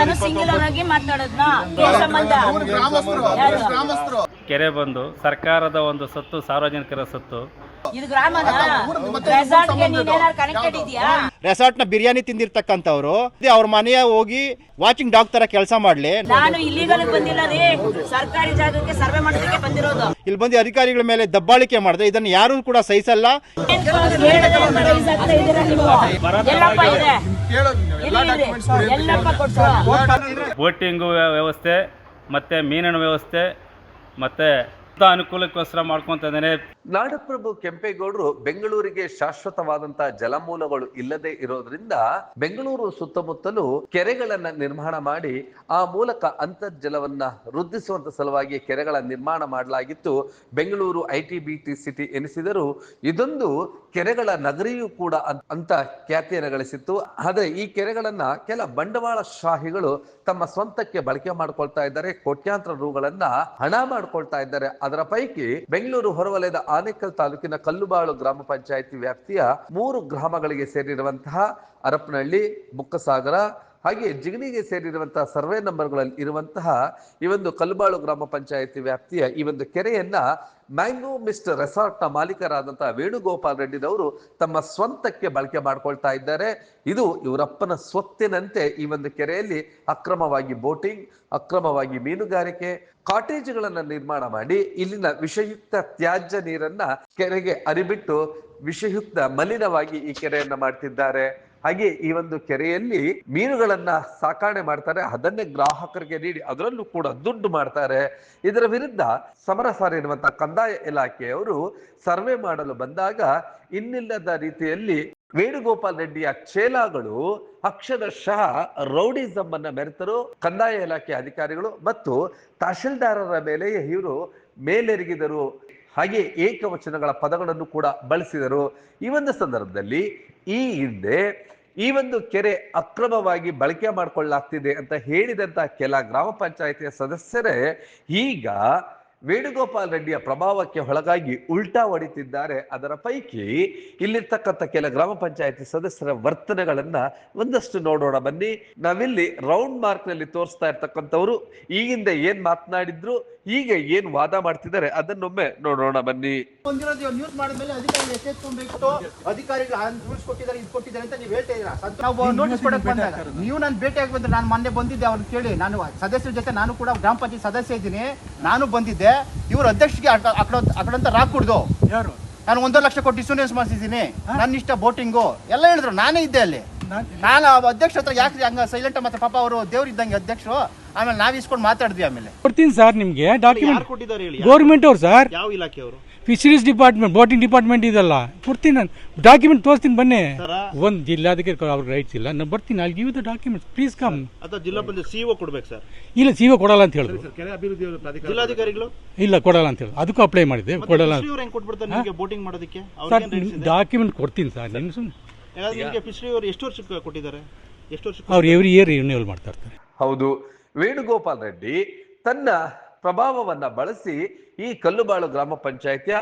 ನಾನು ಸಿಂಗುಲರ್ ಆಗಿ ಮಾತಾಡೋದ್ನ? ಸಂಬಂಧ? ಯಾರು? ಕೆರೆ ಬಂದು ಸರ್ಕಾರದ ಒಂದು ಸತ್ತು ಸಾರ್ವಜನಿಕರ ಸತ್ತು. ರೆಸಾರ್ಟ್ನ ಬಿರಿಯಾನಿ ತಿಂದಿರ್ತಕ್ಕಂಥವ್ರು ಅವ್ರ ಮನೆಯ ಹೋಗಿ ವಾಚಿಂಗ್ ಡಾಗ್ ತರ ಕೆಲಸ ಮಾಡ್ಲಿ. ನಾನು ಇಲ್ಲಿಗಲ್ ಬಂದಿಲ್ಲ ರೀ. ಸರ್ಕಾರಿ ಜಾಗಕ್ಕೆ ಸರ್ವೆ ಮಾಡೋದಕ್ಕೆ ಬಂದಿರೋದು. ಇಲ್ಲಿ ಬಂದು ಅಧಿಕಾರಿಗಳ ಮೇಲೆ ದಬ್ಬಾಳಿಕೆ ಮಾಡಿದೆ. ಇದನ್ನ ಯಾರು ಕೂಡ ಸಹಿಸಲ್ಲ. ಬೋಟಿಂಗು ವ್ಯವಸ್ಥೆ ಮತ್ತೆ ಮೀನಿನ ವ್ಯವಸ್ಥೆ ಮತ್ತು ಅನುಕೂಲಕ್ಕೋಸ್ಕರ ಮಾಡ್ಕೊತಿದ್ದೇನೆ ನಾಡಪ್ರಭು ಕೆಂಪೇಗೌಡರು ಬೆಂಗಳೂರಿಗೆ ಶಾಶ್ವತವಾದಂತಹ ಜಲಮೂಲಗಳು ಇಲ್ಲದೆ ಇರೋದ್ರಿಂದ ಬೆಂಗಳೂರು ಸುತ್ತಮುತ್ತಲು ಕೆರೆಗಳನ್ನ ನಿರ್ಮಾಣ ಮಾಡಿ ಆ ಮೂಲಕ ಅಂತರ್ಜಲವನ್ನ ವೃದ್ಧಿಸುವಂತ ಸಲುವಾಗಿ ಕೆರೆಗಳ ನಿರ್ಮಾಣ ಮಾಡಲಾಗಿತ್ತು. Bengaluru I T B T city ಎನಿಸಿದರೂ ಇದೊಂದು ಕೆರೆಗಳ ನಗರಿಯೂ ಕೂಡ ಅಂತ ಖ್ಯಾತಿಯನ್ನು ಗಳಿಸಿತ್ತು. ಆದರೆ ಈ ಕೆರೆಗಳನ್ನ ಕೆಲ ಬಂಡವಾಳಶಾಹಿಗಳು ತಮ್ಮ ಸ್ವಂತಕ್ಕೆ ಬಳಕೆ ಮಾಡ್ಕೊಳ್ತಾ ಇದ್ದಾರೆ. ಕೋಟ್ಯಾಂತರ ರೂಗಳನ್ನ ಹಣ ಮಾಡ್ಕೊಳ್ತಾ ಇದ್ದಾರೆ. ಅದರ ಪೈಕಿ ಬೆಂಗಳೂರು ಹೊರವಲಯದ ಆನೇಕಲ್ ತಾಲೂಕಿನ ಕಲ್ಲುಬಾಳು ಗ್ರಾಮ ಪಂಚಾಯಿತಿ ವ್ಯಾಪ್ತಿಯ ಮೂರು ಗ್ರಾಮಗಳಿಗೆ ಸೇರಿರುವಂತಹ ಹರಪನಹಳ್ಳಿ ಮುಕ್ಕಸಾಗರ ಹಾಗೆ ಜಿಗಣಿಗೆ ಸೇರಿರುವಂತಹ ಸರ್ವೆ ನಂಬರ್ಗಳಲ್ಲಿ ಇರುವಂತಹ ಈ ಒಂದು ಕಲ್ಬಾಳು ಗ್ರಾಮ ಪಂಚಾಯಿತಿ ವ್ಯಾಪ್ತಿಯ ಈ ಒಂದು ಕೆರೆಯನ್ನ ಮ್ಯಾಂಗೋ ಮಿಸ್ಟ್ ರೆಸಾರ್ಟ್ನ ಮಾಲೀಕರಾದಂತಹ ವೇಣುಗೋಪಾಲ್ ರೆಡ್ಡಿದವರು ತಮ್ಮ ಸ್ವಂತಕ್ಕೆ ಬಳಕೆ ಮಾಡ್ಕೊಳ್ತಾ ಇದ್ದಾರೆ. ಇದು ಇವರಪ್ಪನ ಸ್ವತ್ತಿನಂತೆ ಈ ಒಂದು ಕೆರೆಯಲ್ಲಿ ಅಕ್ರಮವಾಗಿ ಬೋಟಿಂಗ್, ಅಕ್ರಮವಾಗಿ ಮೀನುಗಾರಿಕೆ, ಕಾಟೇಜ್ಗಳನ್ನು ನಿರ್ಮಾಣ ಮಾಡಿ ಇಲ್ಲಿನ ವಿಷಯುಕ್ತ ತ್ಯಾಜ್ಯ ನೀರನ್ನ ಕೆರೆಗೆ ಅರಿಬಿಟ್ಟು ವಿಷಯುಕ್ತ ಮಲಿನವಾಗಿ ಈ ಕೆರೆಯನ್ನ ಮಾಡ್ತಿದ್ದಾರೆ. ಹಾಗೆ ಈ ಒಂದು ಕೆರೆಯಲ್ಲಿ ಮೀನುಗಳನ್ನ ಸಾಕಾಣೆ ಮಾಡ್ತಾರೆ, ಅದನ್ನೇ ಗ್ರಾಹಕರಿಗೆ ನೀಡಿ ಅದರಲ್ಲೂ ಕೂಡ ದುಡ್ಡು ಮಾಡ್ತಾರೆ. ಇದರ ವಿರುದ್ಧ ಸಮರ ಸಾರಿರುವಂತಹ ಕಂದಾಯ ಇಲಾಖೆಯವರು ಸರ್ವೆ ಮಾಡಲು ಬಂದಾಗ ಇನ್ನಿಲ್ಲದ ರೀತಿಯಲ್ಲಿ ವೇಣುಗೋಪಾಲ್ ರೆಡ್ಡಿಯ ಚೇಲಾಗಳು ಅಕ್ಷರಶಃ ರೌಡಿಸಮ್ ಅನ್ನ ಮೆರೆತರು, ಕಂದಾಯ ಇಲಾಖೆ ಅಧಿಕಾರಿಗಳು ಮತ್ತು ತಹಶೀಲ್ದಾರರ ಮೇಲೆ ಇವರು ಮೇಲೆರಿಗಿದರು. ಹಾಗೆ ಏಕವಚನಗಳ ಪದಗಳನ್ನು ಕೂಡ ಬಳಸಿದರು. ಈ ಒಂದು ಸಂದರ್ಭದಲ್ಲಿ ಈ ಹಿಂದೆ ಈ ಒಂದು ಕೆರೆ ಅಕ್ರಮವಾಗಿ ಬಳಕೆ ಮಾಡಿಕೊಳ್ಳಲಾಗ್ತಿದೆ ಅಂತ ಹೇಳಿದಂತ ಕೆಲ ಗ್ರಾಮ ಪಂಚಾಯತಿಯ ಸದಸ್ಯರೇ, ಈಗ ವೇಣುಗೋಪಾಲ್ ರೆಡ್ಡಿಯ ಪ್ರಭಾವಕ್ಕೆ ಒಳಗಾಗಿ ಉಲ್ಟಾ ಹೊಡಿತಿದ್ದಾರೆ. ಅದರ ಪೈಕಿ ಇಲ್ಲಿರ್ತಕ್ಕಂಥ ಕೆಲ ಗ್ರಾಮ ಪಂಚಾಯತಿ ಸದಸ್ಯರ ವರ್ತನೆಗಳನ್ನ ಒಂದಷ್ಟು ನೋಡೋಣ. ಬನ್ನಿ, ನಾವಿಲ್ಲಿ ರೌಂಡ್ ಮಾರ್ಕ್ನಲ್ಲಿ ತೋರಿಸ್ತಾ ಇರ್ತಕ್ಕಂಥವ್ರು. ಈ ಹಿಂದೆ ಏನ್ ಮಾತನಾಡಿದ್ರು? ಈಗ ಏನ್ ವಾದ ಮಾಡ್ತಿದ್ದಾರೆ ಅದನ್ನೊಮ್ಮೆ ನೋಡೋಣ ಬನ್ನಿ. ಬಂದಿರೋದು ನ್ಯೂಸ್ ಮಾಡಿದ್ಮೇಲೆ ಅಧಿಕಾರಿಗಳು ಎಚ್ಚೆತ್ಕೊಂಡ್ಬಿಟ್ಟು ಅಧಿಕಾರಿಗಳು ರೂಲ್ಸ್ ಕೊಟ್ಟಿದ್ದಾರೆ ಇದು ಕೊಟ್ಟಿದ್ದಾರೆ ಅಂತ ನೀವು ಹೇಳ್ತಾ ಇದ್ದೀರಾ? ನಾವು ನೋಟಿಸ್ ಕೊಡಕ್ ಬಂದಾಗ ನೀವು ನಾನು ಭೇಟಿಯಾಗಿ ಬಂದ್ರೆ ನಾನು ಮೊನ್ನೆ ಬಂದಿದ್ದೆ ಅವ್ರನ್ನ ಕೇಳಿ. ನಾನು ಸದಸ್ಯರ ಜೊತೆ ನಾನು ಕೂಡ ಗ್ರಾಮ ಪಂಚಾಯತ್ ಸದಸ್ಯ ಇದ್ದೀನಿ. ನಾನು ಬಂದಿದ್ದೆ. ಇವ್ರ ಅಧ್ಯಕ್ಷಗೆ ಅಕಡ ಅಕಡಂತ ರಾಕ್ ಕುಡ್ದು ಯಾರು? ನಾನು ಒಂದೂವರೆ ಲಕ್ಷ ಕೊಟ್ಟು ಇನ್ಸೂರೆನ್ಸ್ ಮಾಡಿಸಿದ್ದೀನಿ. ನನ್ನ ಇಷ್ಟ ಬೋಟಿಂಗು. ಎಲ್ಲ ಹೇಳಿದ್ರು. ನಾನೇ ಇದ್ದೆ ಅಲ್ಲಿ. ನಾನು ಆ ಅಧ್ಯಕ್ಷ ಹತ್ರ ಯಾಕೆ ಹಂಗ ಸೈಲೆಂಟ್ ಮತ್ತೆ ಪಾಪ ಅವರು ದೇವ್ರು ಇದ್ದಂಗೆ ಅಧ್ಯಕ್ಷರು. ಆಮೇಲೆ ನಾವ್ ಇಸ್ಕೊಂಡು ಮಾತಾಡಿದ್ವಿ ಆಮೇಲೆ. ಕೊಡ್ತೀನಿ ಸರ್ ನಿಮಗೆ. ಡಾಕ್ಯುಮೆಂಟ್ ಕೊಟ್ಟಿದ್ದಾರೆ ಹೇಳಿ? ಗೌರ್ಮೆಂಟ್ ಅವ್ರು ಸರ್. ಯಾವ ಇಲಾಖೆಯವರು ಫಿಶರೀಸ್ ಡಿಪಾರ್ಟ್ಮೆಂಟ್ ಬೋಟಿಂಗ್ ಡಿಪಾರ್ಟ್ಮೆಂಟ್ ಇದಲ್ಲ. ಕೊಡ್ತೀನಿ ನಾನು. ಡಾಕ್ಯುಮೆಂಟ್ ತೋರಿಸ್ತೀನಿ ಬನ್ನಿ. ಒಂದು ಜಿಲ್ಲಾಧಿಕಾರಿ ಅವ್ರಿಗೆ ರೈಟ್ಸ್ ಇಲ್ಲ. ನಾನು ಬರ್ತೀನಿ. ಅಲ್ಲಿ give the document please come ಅಥವಾ ಜಿಲ್ಲಾ ಪಂಚಾಯತ್ ಒ ಕೊಡ್ಬೇಕು ಸರ್. ಇಲ್ಲ ಸಿ ಕೊಡಲ್ಲ ಅಂತ ಹೇಳಿದ್ರು. ಕೆರೆ ಅಭಿವೃದ್ಧಿ ಜಿಲ್ಲಾಧಿಕಾರಿಗಳು? ಇಲ್ಲ ಕೊಡಲ್ಲ ಅಂತ ಹೇಳಿ ಅದಕ್ಕೂ ಅಪ್ಲೈ ಮಾಡಿದೆ ಕೊಡಲ್ಲ ಇವ್ರು ಹೆಂಗ್ ಕೊಟ್ಬಿಡ್ತಾರೆ ನಿಮಗೆ ಬೋಟಿಂಗ್ ಮಾಡೋದಕ್ಕೆ? ಸರ್ ಡಾಕ್ಯುಮೆಂಟ್ ಕೊಡ್ತೀನಿ ಸರ್. ನಿಮ್ಗೆ ಸುಮ್ಮನೆ ನಿಮಗೆ ಅವರು ಎಷ್ಟು ವರ್ಷಕ್ಕೆ ಕೊಟ್ಟಿದ್ದಾರೆ? ಎಷ್ಟು ವರ್ಷಕ್ಕೆ ಅವ್ರು ಎವ್ರಿ ಇಯರ್ ರಿನ್ಯೂವಲ್ ಮಾಡ್ತಾ ಇರ್ತಾರೆ. ಹೌದು. ವೇಣುಗೋಪಾಲ್ ರೆಡ್ಡಿ ತನ್ನ ಪ್ರಭಾವವನ್ನ ಬಳಸಿ ಈ ಕಲ್ಲುಬಾಳು ಗ್ರಾಮ ಪಂಚಾಯತಿಯ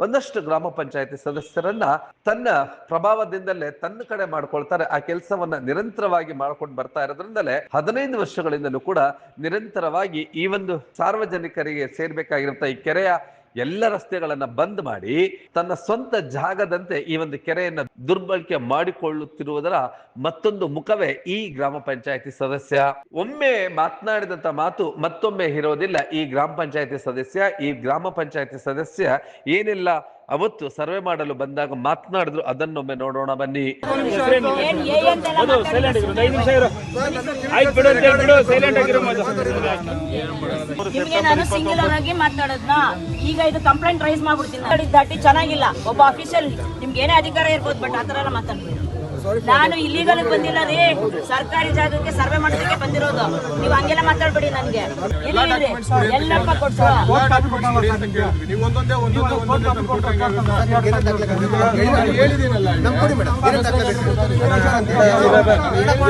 ಒಂದಷ್ಟು ಗ್ರಾಮ ಪಂಚಾಯತಿ ಸದಸ್ಯರನ್ನ ತನ್ನ ಪ್ರಭಾವದಿಂದಲೇ ತನ್ನ ಕಡೆ ಮಾಡ್ಕೊಳ್ತಾರೆ. ಆ ಕೆಲಸವನ್ನ ನಿರಂತರವಾಗಿ ಮಾಡ್ಕೊಂಡು ಬರ್ತಾ ಇರೋದ್ರಿಂದಲೇ ಹದಿನೈದು ವರ್ಷಗಳಿಂದಲೂ ಕೂಡ ನಿರಂತರವಾಗಿ ಈ ಒಂದು ಸಾರ್ವಜನಿಕರಿಗೆ ಸೇರ್ಬೇಕಾಗಿರುತ್ತ ಈ ಕೆರೆಯ ಎಲ್ಲ ರಸ್ತೆಗಳನ್ನ ಬಂದ್ ಮಾಡಿ ತನ್ನ ಸ್ವಂತ ಜಾಗದಂತೆ ಈ ಒಂದು ಕೆರೆಯನ್ನ ದುರ್ಬಳಕೆ ಮಾಡಿಕೊಳ್ಳುತ್ತಿರುವುದರ ಮತ್ತೊಂದು ಮುಖವೇ ಈ ಗ್ರಾಮ ಪಂಚಾಯತಿ ಸದಸ್ಯ. ಒಮ್ಮೆ ಮಾತನಾಡಿದಂತ ಮಾತು ಮತ್ತೊಮ್ಮೆ ಇರೋದಿಲ್ಲ. ಈ ಗ್ರಾಮ ಪಂಚಾಯತಿ ಸದಸ್ಯ, ಈ ಗ್ರಾಮ ಪಂಚಾಯತಿ ಸದಸ್ಯ ಏನೆಲ್ಲ. ಅವತ್ತು ಸರ್ವೆ ಮಾಡಲು ಬಂದಾಗ ಮಾತನಾಡಿದ್ರು ಅದನ್ನೊಮ್ಮೆ ನೋಡೋಣ ಬನ್ನಿ. ನಾನು ಸಿಂಗುಲರ್ ಆಗಿ ಮಾತಾಡೋದ್ನ? ಈಗ ಇದು ಕಂಪ್ಲೇಂಟ್ ರೈಸ್ ಮಾಡ್ಬಿಡ್ತೀನಿ. ದಾಟಿ ಚೆನ್ನಾಗಿಲ್ಲ. ಒಬ್ಬ ಅಫಿಷಿಯಲ್ ನಿಮ್ಗೆ ಏನೇ ಅಧಿಕಾರ ಇರ್ಬೋದು ಬಟ್ ಆತರ ಎಲ್ಲ ಮಾತಾಡ್ತೀನಿ ನಾನು ಇಲ್ಲಿಗಲ್ ಬಂದಿಲ್ಲ ರೀ. ಸರ್ಕಾರಿ ಜಾಗಕ್ಕೆ ಸರ್ವೆ ಮಾಡೋದಕ್ಕೆ ಬಂದಿರೋದು. ನೀವು ಹಂಗೆಲ್ಲ ಮಾತಾಡ್ಬೇಡಿ ನನ್ಗೆ? ಎಲ್ಲಪ್ಪ ಕೊಡ್ಸು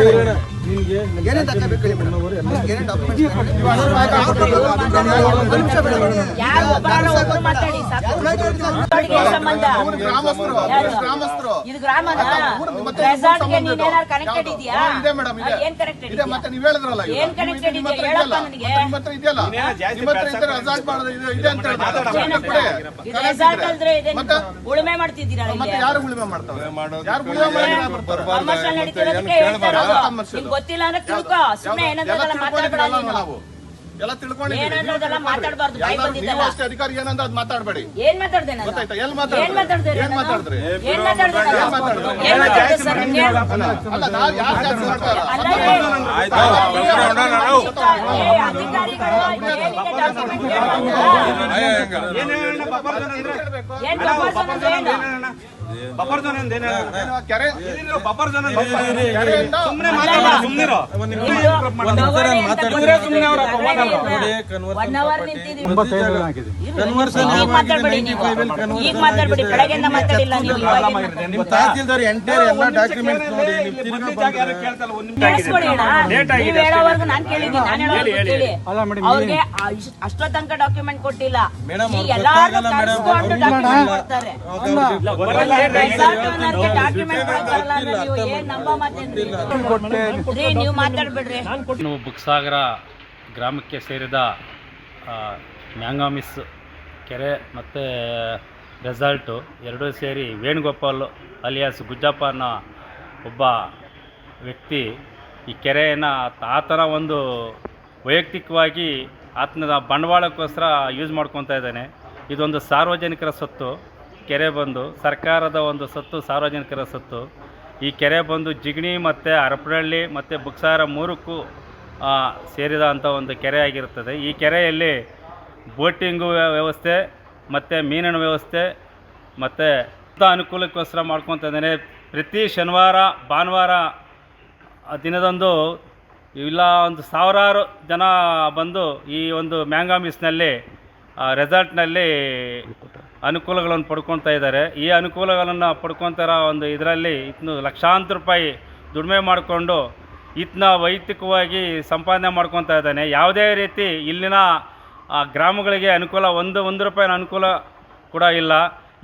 ಏನೇ ಇದು ರೆಸಾರ್ಟ್ಗೆ ಕನೆಕ್ಟೆಡ್? ಇದೆಯಾ? ಹಾ, ಇದೆ ಮೇಡಮ್ ಇದೆ ಏನ್ ಕನೆಕ್ಟೆಡ್ ಇದೆ ಮತ್ತೆ ನೀವು ಹೇಳಿದ್ರಲ್ಲ. ಏನ್ ಇದೆ? ಇದೆಯಲ್ಲ? ಹೇಳಪ್ಪ ನನಗೆ. ನಿಮ್ಮ ಹತ್ರ ಇದೆಯಲ್ಲ? ನಿಮ್ಮ ಹತ್ರ ಇದ್ರೆ ರೆಸಾರ್ಟ್ ಮಾಡೋದು ಇದೆ ಇದೆ ಅಂತ ಕರೆಕ್ಟ್ ರೆಸಾರ್ಟ್ ಇದೆ ಮತ್ತೆ ಉಳುಮೆ ಮಾಡ್ತಿದ್ದೀರಾ ಮತ್ತೆ ಯಾರು ಉಳುಮೆ ಮಾಡ್ತಾರೆ ಯಾರು ಉಳಿಮೆ ಮಾಡಿ ಕಮರ್ಷಿಯಲ್ ನಡೀತಿರೋದಕ್ಕೆ ಹೇಳ್ತಾರೆ ಗೊತ್ತಿಲ್ಲ ಅಂದ್ರೆ ತಿಳ್ಕೊ ಸುಮ್ಮನೆ ಏನಂದ್ರದಲ್ಲ ಮಾತಾಡ್ಬೇಡ ನಾವು ಎಲ್ಲ ತಿಳ್ಕೊಂಡಿದ್ದೀವಿ ಮಾತಾಡಬಾರ್ದು ಬಾಯಿ ಬಂದಿದ್ದಲ್ಲ ಅಷ್ಟೇ ಅಧಿಕಾರಿ ಏನಂದ ಅದು ಮಾತಾಡಬೇಡಿ ಏನ್ ಮಾತಾಡ್ದೆ ನಾನು ಗೊತ್ತಾಯ್ತಾ? ಎಲ್ಲಿ ಮಾತಾಡ್ದೆ? ಏನ್ ಮಾತಾಡ್ದೆ ಏನ್ ನಾನು? ಏನ್ ಮಾತಾಡ್ದೆ ಏನ್ ಮಾತಾಡ್ದೆ? ಏನ್ ಮಾತಾಡ್ದೆ ಸರ್ ನಿನ್ನೆ? ಅಲ್ಲ ನಾವು ಯಾರು ಜಾಸ್ತಿ ಸರ್ಕಾರ ಅಲ್ಲ ರೀ. ಏ, ಅಧಿಕಾರಿಗಳು ಏನಿದೆ document ಕೇಳ್ಕೊಂಡ್ರಾ? ಏನ್ proposal ಅಂದ್ರೆ ಏನು? ಏನು ಕೆರೆ ಕೆರೆಯಿಂದ ಒನ್ ಅವರ್ ನಿಂತಿದ್ದೀವಿ. ಈಗ ಮಾತಾಡ್ಬೇಡಿ ನೀವು ಈಗ ಮಾತಾಡ್ಬೇಡಿ. ಬೆಳಗ್ಗೆಯಿಂದ ಮಾತಾಡಿಲ್ಲ ಕೇಳಿದ್ದೀನಿ. ನಾನ್ ಹೇಳೋವರೆಗೂ ಕೇಳಿ. ಅವ್ರಿಗೆ ಅಷ್ಟೋ ತನಕ ಡಾಕ್ಯುಮೆಂಟ್ ಕೊಟ್ಟಿಲ್ಲ. ಎಲ್ಲಾರು ಡಾಕ್ಯುಮೆಂಟ್ ಕೊಡ್ತಾರೆ. ನೀವು ಬುಕ್ಸಾಗರ ಗ್ರಾಮಕ್ಕೆ ಸೇರಿದ ಮ್ಯಾಂಗಾಮಿಸ್ ಕೆರೆ ಮತ್ತು ರೆಸಾರ್ಟು ಎರಡೂ ಸೇರಿ ವೇಣುಗೋಪಾಲ್ ಅಲಿಯಾಸ್ ಗುಜ್ಜಪ್ಪ ಅನ್ನೋ ಒಬ್ಬ ವ್ಯಕ್ತಿ ಈ ಕೆರೆಯನ್ನು ಆತನ ಒಂದು ವೈಯಕ್ತಿಕವಾಗಿ ಆತನ ಬಂಡವಾಳಕ್ಕೋಸ್ಕರ ಯೂಸ್ ಮಾಡ್ಕೊತಾ ಇದ್ದಾನೆ. ಇದೊಂದು ಸಾರ್ವಜನಿಕರ ಸೊತ್ತು. ಕೆರೆ ಬಂದು, ಸರ್ಕಾರದ ಒಂದು ಸತ್ತು, ಸಾರ್ವಜನಿಕರ ಸತ್ತು. ಈ ಕೆರೆ ಬಂದು ಜಿಗಣಿ ಮತ್ತು ಹರಪನಹಳ್ಳಿ ಮತ್ತು ಬುಕ್ಸಾರ ಮೂರಕ್ಕೂ ಸೇರಿದ ಅಂಥ ಒಂದು ಕೆರೆ ಆಗಿರುತ್ತದೆ. ಈ ಕೆರೆಯಲ್ಲಿ ಬೋಟಿಂಗು ವ್ಯವಸ್ಥೆ, ಮತ್ತು ಮೀನಿನ ವ್ಯವಸ್ಥೆ, ಮತ್ತು ಅನುಕೂಲಕ್ಕೋಸ್ಕರ ಮಾಡ್ಕೊತಿದ್ದೇನೆ ಪ್ರತಿ ಶನಿವಾರ, ಭಾನುವಾರ ದಿನದಂದು ಇಲ್ಲ, ಒಂದು ಸಾವಿರಾರು ಜನ ಬಂದು ಈ ಒಂದು ಮ್ಯಾಂಗಾಮಿಸ್ನಲ್ಲಿ ರೆಸಾರ್ಟ್ನಲ್ಲಿ ಅನುಕೂಲಗಳನ್ನು ಪಡ್ಕೊತಾ ಇದ್ದಾರೆ. ಈ ಅನುಕೂಲಗಳನ್ನು ಪಡ್ಕೊತಾರ ಒಂದು ಇದರಲ್ಲಿ ಇನ್ನು ಲಕ್ಷಾಂತರ ರೂಪಾಯಿ ದುಡಿಮೆ ಮಾಡಿಕೊಂಡು ಈತನ ವೈಯಕ್ತಿಕವಾಗಿ ಸಂಪಾದನೆ ಮಾಡ್ಕೊತಾ ಇದ್ದಾನೆ. ಯಾವುದೇ ರೀತಿ ಇಲ್ಲಿನ ಗ್ರಾಮಗಳಿಗೆ ಅನುಕೂಲ ಒಂದು ಒಂದು ರೂಪಾಯಿನ ಅನುಕೂಲ ಕೂಡ ಇಲ್ಲ.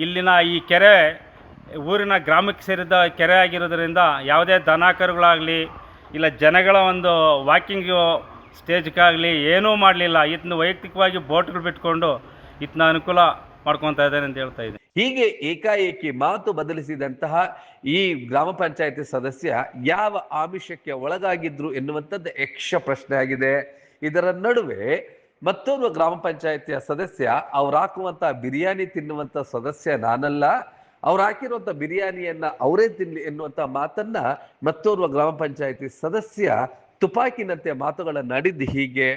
ಇಲ್ಲಿನ ಈ ಕೆರೆ, ಊರಿನ ಗ್ರಾಮಕ್ಕೆ ಸೇರಿದ ಕೆರೆ ಆಗಿರೋದ್ರಿಂದ ಯಾವುದೇ ದನ ಕರುಗಳಾಗಲಿ ಇಲ್ಲ ಜನಗಳ ಒಂದು ವಾಕಿಂಗು ಸ್ಟೇಜ್ಗಾಗಲಿ ಏನೂ ಮಾಡಲಿಲ್ಲ. ಈತನ ವೈಯಕ್ತಿಕವಾಗಿ ಬೋಟ್ಗಳು ಬಿಟ್ಕೊಂಡು ಈತನ ಅನುಕೂಲ ಮಾಡ್ಕೊತಾ ಇದ್ದಾನೆ ಅಂತ ಹೇಳ್ತಾ ಇದ್ದೀನಿ. ಹೀಗೆ ಏಕಾಏಕಿ ಮಾತು ಬದಲಿಸಿದಂತಹ ಈ ಗ್ರಾಮ ಪಂಚಾಯತಿ ಸದಸ್ಯ ಯಾವ ಆಮಿಷಕ್ಕೆ ಒಳಗಾಗಿದ್ರು ಎನ್ನುವಂಥದ್ದು ಯಕ್ಷ ಪ್ರಶ್ನೆ ಆಗಿದೆ. ಇದರ ನಡುವೆ ಮತ್ತೋರ್ವ ಗ್ರಾಮ ಪಂಚಾಯತಿಯ ಸದಸ್ಯ ಅವ್ರು ಹಾಕುವಂತ ಬಿರಿಯಾನಿ ತಿನ್ನುವಂತ ಸದಸ್ಯ ನಾನಲ್ಲ. ಅವ್ರು ಹಾಕಿರುವಂತ ಬಿರಿಯಾನಿಯನ್ನ ಅವರೇ ತಿನ್ಲಿ ಎನ್ನುವಂತ ಮಾತನ್ನ ಮತ್ತೋರ್ವ ಗ್ರಾಮ ಪಂಚಾಯತಿ ಸದಸ್ಯ ತುಪಾಕಿನಂತೆ ನಡೆದು ಹೀಗೆ.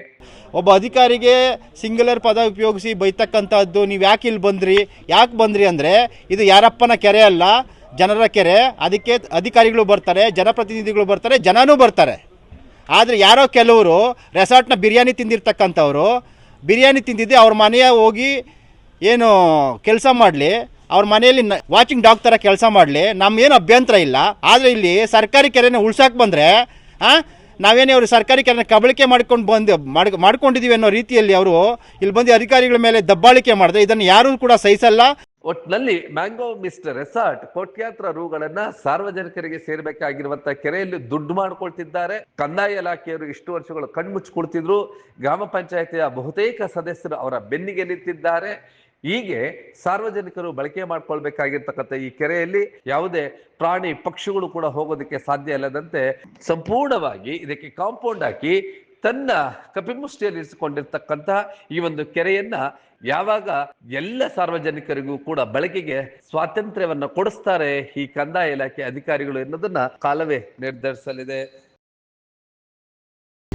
ಒಬ್ಬ ಅಧಿಕಾರಿಗೆ ಸಿಂಗುಲರ್ ಪದ ಉಪಯೋಗಿಸಿ ಬೈತಕ್ಕಂಥದ್ದು ನೀವು ಯಾಕೆ ಇಲ್ಲಿ ಬಂದ್ರಿ? ಯಾಕೆ ಬಂದ್ರಿ ಅಂದರೆ ಇದು ಯಾರಪ್ಪನ ಕೆರೆ ಅಲ್ಲ, ಜನರ ಕೆರೆ. ಅದಕ್ಕೆ ಅಧಿಕಾರಿಗಳು ಬರ್ತಾರೆ, ಜನಪ್ರತಿನಿಧಿಗಳು ಬರ್ತಾರೆ, ಜನನೂ ಬರ್ತಾರೆ. ಆದರೆ ಯಾರೋ ಕೆಲವರು ರೆಸಾರ್ಟ್ನ ಬಿರಿಯಾನಿ ತಿಂದಿರ್ತಕ್ಕಂಥವ್ರು, ಬಿರಿಯಾನಿ ತಿಂದಿದ್ದೆ ಅವ್ರ ಮನೆಯ ಹೋಗಿ ಏನು ಕೆಲಸ ಮಾಡಲಿ, ಅವ್ರ ಮನೆಯಲ್ಲಿ ವಾಚಿಂಗ್ ಡಾಗ್ ಥರ ಕೆಲಸ ಮಾಡಲಿ, ನಮ್ಗೇನು ಅಭ್ಯಂತರ ಇಲ್ಲ. ಆದರೆ ಇಲ್ಲಿ ಸರ್ಕಾರಿ ಕೆರೆನ ಉಳ್ಸೋಕೆ ಬಂದರೆ ಹಾಂ ನಾವೇನೇ ಅವರು ಸರ್ಕಾರಿ ಕೆರೆನ ಕಬಳಿಕೆ ಮಾಡ್ಕೊಂಡು ಬಂದು ಮಾಡ್ಕೊಂಡಿದೀವಿ ಮಾಡ್ಕೊಂಡಿದ್ದೀವಿ ಅನ್ನೋ ರೀತಿಯಲ್ಲಿ ಅವರು ಇಲ್ಲಿ ಬಂದು ಅಧಿಕಾರಿಗಳ ಮೇಲೆ ದಬ್ಬಾಳಿಕೆ ಮಾಡಿದೆ. ಇದನ್ನು ಯಾರೂ ಕೂಡ ಸಹಿಸಲ್ಲ. ಒಟ್ನಲ್ಲಿ ಮ್ಯಾಂಗೋ ಮಿಸ್ಟರ್ ರೆಸಾರ್ಟ್ ಕೋಟ್ಯಾಂತರ ರೂಗಳನ್ನ ಸಾರ್ವಜನಿಕರಿಗೆ ಸೇರ್ಬೇಕಾಗಿರುವಂತ ಕೆರೆಯಲ್ಲಿ ದುಡ್ಡು ಮಾಡ್ಕೊಳ್ತಿದ್ದಾರೆ. ಕಂದಾಯ ಇಲಾಖೆಯವರು ಇಷ್ಟು ವರ್ಷಗಳು ಕಣ್ಮುಚ್ಚಿಕೊಳ್ತಿದ್ರು ಗ್ರಾಮ ಪಂಚಾಯತಿಯ ಬಹುತೇಕ ಸದಸ್ಯರು ಅವರ ಬೆನ್ನಿಗೆ ನಿಂತಿದ್ದಾರೆ. ಹೀಗೆ ಸಾರ್ವಜನಿಕರು ಬಳಕೆ ಮಾಡ್ಕೊಳ್ಬೇಕಾಗಿರ್ತಕ್ಕಂಥ ಈ ಕೆರೆಯಲ್ಲಿ ಯಾವುದೇ ಪ್ರಾಣಿ ಪಕ್ಷಿಗಳು ಕೂಡ ಹೋಗೋದಕ್ಕೆ ಸಾಧ್ಯ ಇಲ್ಲದಂತೆ ಸಂಪೂರ್ಣವಾಗಿ ಇದಕ್ಕೆ ಕಾಂಪೌಂಡ್ ಹಾಕಿ ತನ್ನ ಕಪಿಮುಷ್ಟಿಯಲ್ಲಿ ಇರಿಸಿಕೊಂಡಿರ್ತಕ್ಕಂತಹ ಈ ಒಂದು ಕೆರೆಯನ್ನ ಯಾವಾಗ ಎಲ್ಲ ಸಾರ್ವಜನಿಕರಿಗೂ ಕೂಡ ಬಳಕೆಗೆ ಸ್ವಾತಂತ್ರ್ಯವನ್ನ ಕೊಡಿಸ್ತಾರೆ ಈ ಕಂದಾಯ ಇಲಾಖೆ ಅಧಿಕಾರಿಗಳು ಎನ್ನುವುದನ್ನ ಕಾಲವೇ ನಿರ್ಧರಿಸಲಿದೆ.